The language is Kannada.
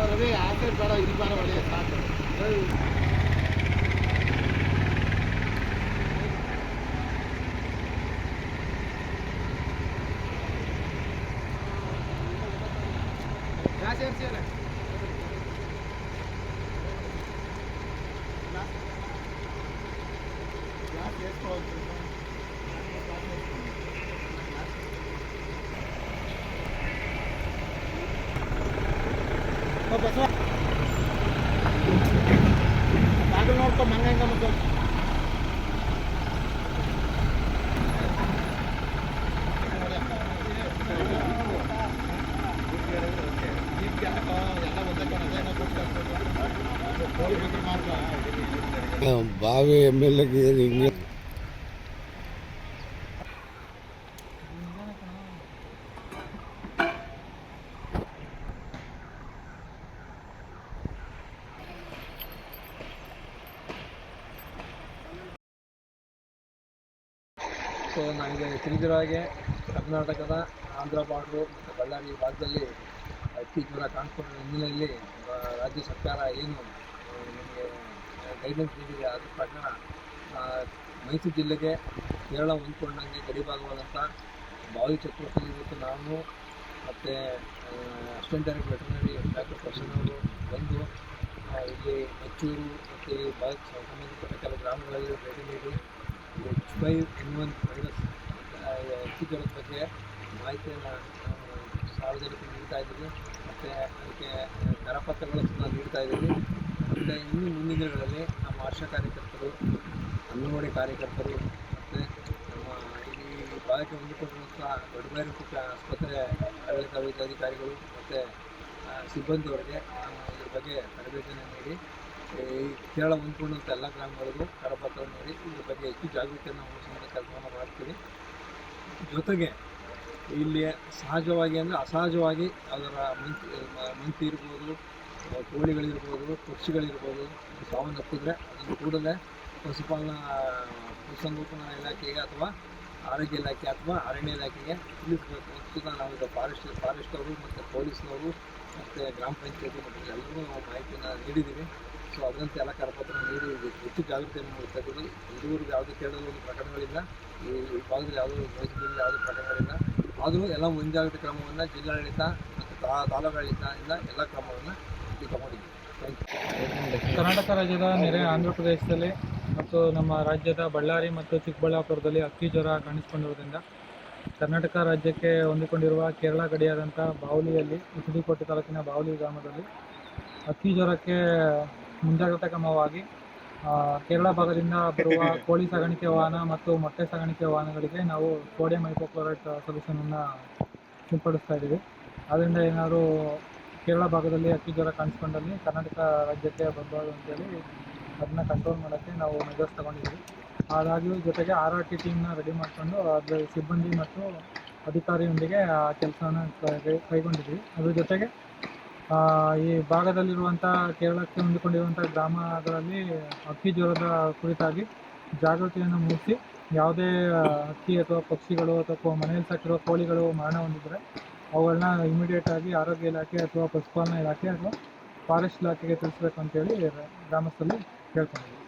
போகிறது ஆசிட் படம் இனிப்பான வழியை சாப்பிட்டு చేసుకోవచ్చు ಏಯ್. ಗ್ಲಾಸ್ ಏರ್ಸಿಯಲ್ಲ? ಗ್ಲಾಸ್ ಏರ್ಸ್ಕೊಳ್ಳೋದು. ಓ ಬಸವ ಬಾಗಿಲು ನೋಡ್ಕೊ ಮಂಗಂಗ ಮತ್ತು ಬಾವಿ ಎಮ್ ಎಲ್ ಎಗೆ ಹಿಂಗೆ ಸೊ ನನಗೆ ತಿಳಿದಿರೋ ಹಾಗೆ ಕರ್ನಾಟಕದ ಆಂಧ್ರ ಬಾರ್ಡ್ರು ಮತ್ತು ಬಳ್ಳಾರಿ ಭಾಗದಲ್ಲಿ ಅತಿ ಜ್ವರ ಕಾಣಿಸ್ಕೊಂಡ ಹಿನ್ನೆಲೆಯಲ್ಲಿ ರಾಜ್ಯ ಸರ್ಕಾರ ಏನು ನಿಮಗೆ ಗೈಡೆನ್ಸ್ ನೀಡಿದೆ ಅದ್ರ ಪ್ರಕಾರ ಮೈಸೂರು ಜಿಲ್ಲೆಗೆ ಕೇರಳ ಹೊಂದ್ಕೊಂಡಂಗೆ ಗಡಿಭಾಗವಾದಂಥ ಬಾವಿ ಚಕ್ರವರ್ತಿಯಲ್ಲಿ ಇವತ್ತು ನಾನು ಮತ್ತು assistant director veterinary doctor Prasanna ಅವರು ಬಂದು ಇಲ್ಲಿ ಮಚ್ಚೂರು ಮತ್ತು ಭಾಗಕ್ಕೆ ಸಂಬಂಧಪಟ್ಟ ಕೆಲವು ಗ್ರಾಮಗಳಲ್ಲಿ ಭೇಟಿ ನೀಡಿ ಫೈವ್ ಎನ್ ಒನ್ ವೈರಸ್ ಹೆಚ್ಚಿನ ಬಗ್ಗೆ ಮಾಹಿತಿಯನ್ನು ಸಾರ್ವಜನಿಕರಿಗೆ ನೀಡ್ತಾ ಇದ್ದೀವಿ. ಮತ್ತು ಅದಕ್ಕೆ ಕರಪತ್ರಗಳನ್ನು ಸಹ ನೀಡ್ತಾ ಇದ್ದೀವಿ. ಮತ್ತು ಇನ್ನು ಮುಂದಿನ ದಿನಗಳಲ್ಲಿ ನಮ್ಮ ಆಶಾ ಕಾರ್ಯಕರ್ತರು, ಅಂಗನವಾಡಿ ಕಾರ್ಯಕರ್ತರು, ಮತ್ತು ನಮ್ಮ ಈ ಭಾಗಕ್ಕೆ ಹೊಂದಿಕೊಂಡಿರುವಂಥ ದೊಡ್ಡ ಆಸ್ಪತ್ರೆ ಆಡಳಿತ ವೈದ್ಯಾಧಿಕಾರಿಗಳು ಮತ್ತು ಸಿಬ್ಬಂದಿಯವರಿಗೆ ನಾನು ಇದ್ರ ಬಗ್ಗೆ ತರಬೇತಿಯನ್ನು ನೀಡಿ. ಕೇರಳ ಹೊಂದ್ಕೊಂಡಂಥ ಎಲ್ಲ ಗ್ರಾಮಗಳಿಗೂ ಕರಪತ್ರ ನೀಡಿ ಇದ್ರ ಬಗ್ಗೆ ಹೆಚ್ಚು ಜಾಗೃತಿಯನ್ನು ಮೂಡಿಸುವಂಥ ಕೆಲಸವನ್ನು ಮಾಡ್ತೀವಿ ಜೊತೆಗೆ ಇಲ್ಲಿ ಸಹಜವಾಗಿ ಅಂದರೆ ಅಸಹಜವಾಗಿ ಅದರ ಮಂತ್ರಿ ಮ- ಮಂತಿ ಇರ್ಬೋದು ಕೋಳಿಗಳಿರ್ಬೋದು, ಪಕ್ಷಿಗಳಿರ್ಬೋದು ಸಾವನ್ನಪ್ಪಿದ್ರೆ ಅದನ್ನು ಕೂಡಲೇ ಪಶುಪಾಲನಾ, ಪಶುಸಂಗೋಪನಾ ಇಲಾಖೆಗೆ ಅಥವಾ ಆರೋಗ್ಯ ಇಲಾಖೆ ಅಥವಾ ಅರಣ್ಯ ಇಲಾಖೆಗೆ ತಿಳಿಸಬೇಕು. ಪ್ರಸ್ತುತ ನಾವು ಈಗ ಫಾರೆಸ್ಟ್ ಫಾರೆಸ್ಟ್ ಅವರು ಮತ್ತು ಪೊಲೀಸ್ನವರು ಮತ್ತು ಗ್ರಾಮ ಪಂಚಾಯತಿ ಮತ್ತು ಎಲ್ಲರೂ ನಾವು ಮಾಹಿತಿಯನ್ನು ನೀಡಿದ್ದೀವಿ. ಸೊ ಅದರಂತೆ ಎಲ್ಲ ಕರಪತ್ರ ನೀಡಿ ಹೆಚ್ಚು ಜಾಗೃತಿಯನ್ನು ತೆಗೆದು ಇದುವರೆಗೂ ಯಾವುದೇ ಕೇಳಲು ಪ್ರಕರಣಗಳಿಲ್ಲ. ಈ ವಿಭಾಗದಲ್ಲಿ ಭಾಗದಲ್ಲಿ ಯಾವುದೂ ಮೈಸೂರಲ್ಲಿ ಯಾವುದೇ ಪ್ರಕರಣಗಳಿಲ್ಲ. ಆದರೂ ಎಲ್ಲ ಮುಂಜಾಗ್ರತೆ ಕ್ರಮವನ್ನು ಜಿಲ್ಲಾಡಳಿತ ಮತ್ತು ತಾ ತಾಲೂಕಾಡಳಿತದಿಂದ ಎಲ್ಲ ಕ್ರಮವನ್ನು ತಗೊಂಡಿದ್ದೀವಿ. ಕರ್ನಾಟಕ ರಾಜ್ಯದ ನೆರೆ ಆಂಧ್ರ ಪ್ರದೇಶದಲ್ಲಿ ಮತ್ತು ನಮ್ಮ ರಾಜ್ಯದ ಬಳ್ಳಾರಿ ಮತ್ತು ಚಿಕ್ಕಬಳ್ಳಾಪುರದಲ್ಲಿ ಅಕ್ಕಿ ಜ್ವರ ಕಾಣಿಸಿಕೊಂಡಿರುವುದರಿಂದ ಕರ್ನಾಟಕ ರಾಜ್ಯಕ್ಕೆ ಹೊಂದಿಕೊಂಡಿರುವ ಕೇರಳ ಗಡಿಯಾದಂಥ ಬಾವಲಿಯಲ್ಲಿ ಉಸಿರಿಕೋಟೆ ತಾಲೂಕಿನ ಬಾವಲಿ ಗ್ರಾಮದಲ್ಲಿ ಅಕ್ಕಿ ಜ್ವರಕ್ಕೆ ಮುಂಜಾಗ್ರತಾ ಕ್ರಮವಾಗಿ ಕೇರಳ ಭಾಗದಿಂದ ಬರುವ ಕೋಳಿ ಸಾಗಾಣಿಕೆ ವಾಹನ ಮತ್ತು ಮೊಟ್ಟೆ ಸಾಗಾಣಿಕೆ ವಾಹನಗಳಿಗೆ ನಾವು ಸೋಡಿಯಂ ಹೈಪೋಕ್ಲೋರೈಟ್ ಸೊಲ್ಯೂಷನನ್ನು ಸಿಂಪಡಿಸ್ತಾ ಇದ್ದೀವಿ. ಅದರಿಂದ ಏನಾದರೂ ಕೇರಳ ಭಾಗದಲ್ಲಿ ಅಕ್ಕಿ ಜ್ವರ ಕಾಣಿಸ್ಕೊಂಡಲ್ಲಿ ಕರ್ನಾಟಕ ರಾಜ್ಯಕ್ಕೆ ಬರಬಾರ್ದು ಅಂತೇಳಿ ಅದನ್ನ ಕಂಟ್ರೋಲ್ ಮಾಡೋಕ್ಕೆ ನಾವು ಮೆಜರ್ಸ್ ತಗೊಂಡಿದ್ದೀವಿ. ಹಾಗಾಗಿ ಜೊತೆಗೆ ಆರ್ ಆರ್ ಟಿ ಟೀಮ್ನ ರೆಡಿ ಮಾಡಿಕೊಂಡು ಅದರ ಸಿಬ್ಬಂದಿ ಮತ್ತು ಅಧಿಕಾರಿಯೊಂದಿಗೆ ಆ ಕೆಲಸನ ಕೈಗೊಂಡಿದ್ವಿ ಅದ್ರ ಜೊತೆಗೆ ಈ ಭಾಗದಲ್ಲಿರುವಂಥ ಕೇರಳಕ್ಕೆ ಹೊಂದಿಕೊಂಡಿರುವಂಥ ಗ್ರಾಮಗಳಲ್ಲಿ ಅಕ್ಕಿ ಜ್ವರದ ಕುರಿತಾಗಿ ಜಾಗೃತಿಯನ್ನು ಮೂಡಿಸಿ ಯಾವುದೇ ಹಕ್ಕಿ ಅಥವಾ ಪಕ್ಷಿಗಳು ಅಥವಾ ಮನೆಯಲ್ಲಿ ಸಾಕಿರೋ ಕೋಳಿಗಳು ಮರಣ ಹೊಂದಿದ್ರೆ ಅವುಗಳನ್ನ ಇಮಿಡಿಯೇಟ್ ಆಗಿ ಆರೋಗ್ಯ ಇಲಾಖೆ ಅಥವಾ ಪಶುಪಾಲನಾ ಇಲಾಖೆ ಅಥವಾ ಫಾರೆಸ್ಟ್ ಇಲಾಖೆಗೆ ತಿಳಿಸ್ಬೇಕು ಅಂತೇಳಿ ಗ್ರಾಮಸ್ಥರಲ್ಲಿ Welcome.